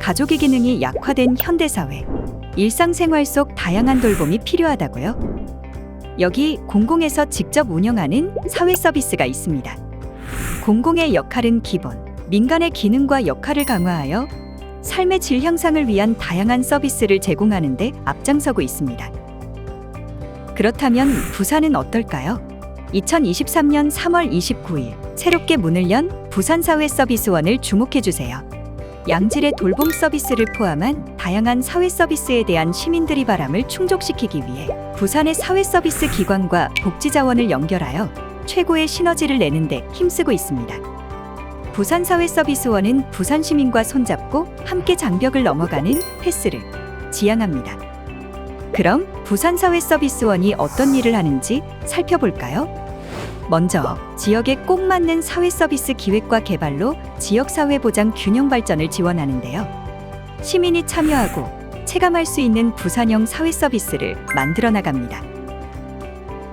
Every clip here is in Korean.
가족의 기능이 약화된 현대사회. 일상생활 속 다양한 돌봄이 필요하다고요? 여기 공공에서 직접 운영하는 사회 서비스가 있습니다. 공공의 역할은 기본, 민간의 기능과 역할을 강화하여 삶의 질 향상을 위한 다양한 서비스를 제공하는 데 앞장서고 있습니다. 그렇다면 부산은 어떨까요? 2023년 3월 29일 새롭게 문을 연 부산사회서비스원을 주목해 주세요. 양질의 돌봄 서비스를 포함한 다양한 사회 서비스에 대한 시민들의 바람을 충족시키기 위해 부산의 사회 서비스 기관과 복지 자원을 연결하여 최고의 시너지를 내는 데 힘쓰고 있습니다. 부산사회서비스원은 부산 시민과 손잡고 함께 장벽을 넘어가는 패스를 지향합니다. 그럼 부산사회서비스원이 어떤 일을 하는지 살펴볼까요? 먼저 지역에 꼭 맞는 사회 서비스 기획과 개발로 지역 사회 보장 균형 발전을 지원하는데요. 시민이 참여하고 체감할 수 있는 부산형 사회 서비스를 만들어 나갑니다.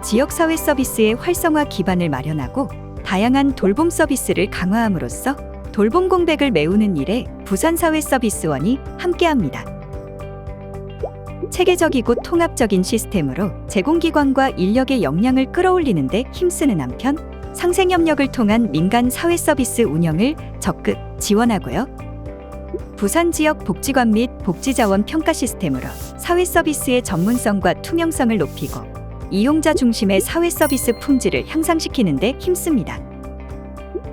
지역 사회 서비스의 활성화 기반을 마련하고 다양한 돌봄 서비스를 강화함으로써 돌봄 공백을 메우는 일에 부산 사회 서비스원이 함께합니다. 체계적이고 통합적인 시스템으로 제공기관과 인력의 역량을 끌어올리는 데 힘쓰는 한편 상생협력을 통한 민간 사회 서비스 운영을 적극 지원하고요. 부산 지역 복지관 및 복지자원 평가 시스템으로 사회 서비스의 전문성과 투명성을 높이고 이용자 중심의 사회 서비스 품질을 향상시키는 데 힘씁니다.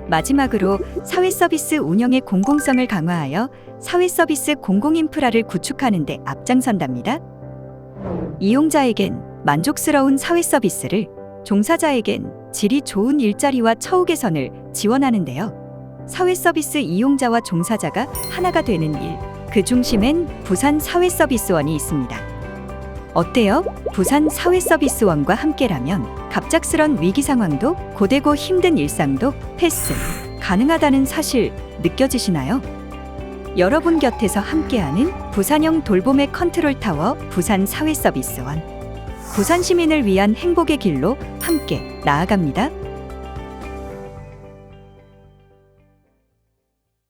마지막으로 사회 서비스 운영의 공공성을 강화하여 사회 서비스 공공 인프라를 구축하는 데 앞장선답니다. 이용자에겐 만족스러운 사회 서비스를, 종사자에겐 질이 좋은 일자리와 처우 개선을 지원하는데요. 사회 서비스 이용자와 종사자가 하나가 되는 일, 그 중심엔 부산 사회 서비스원이 있습니다. 어때요? 부산 사회 서비스원과 함께라면 갑작스런 위기 상황도 고되고 힘든 일상도 패스 가능하다는 사실 느껴지시나요? 여러분 곁에서 함께하는 부산형 돌봄의 컨트롤 타워 부산 사회 서비스원. 부산 시민을 위한 행복의 길로 함께 나아갑니다.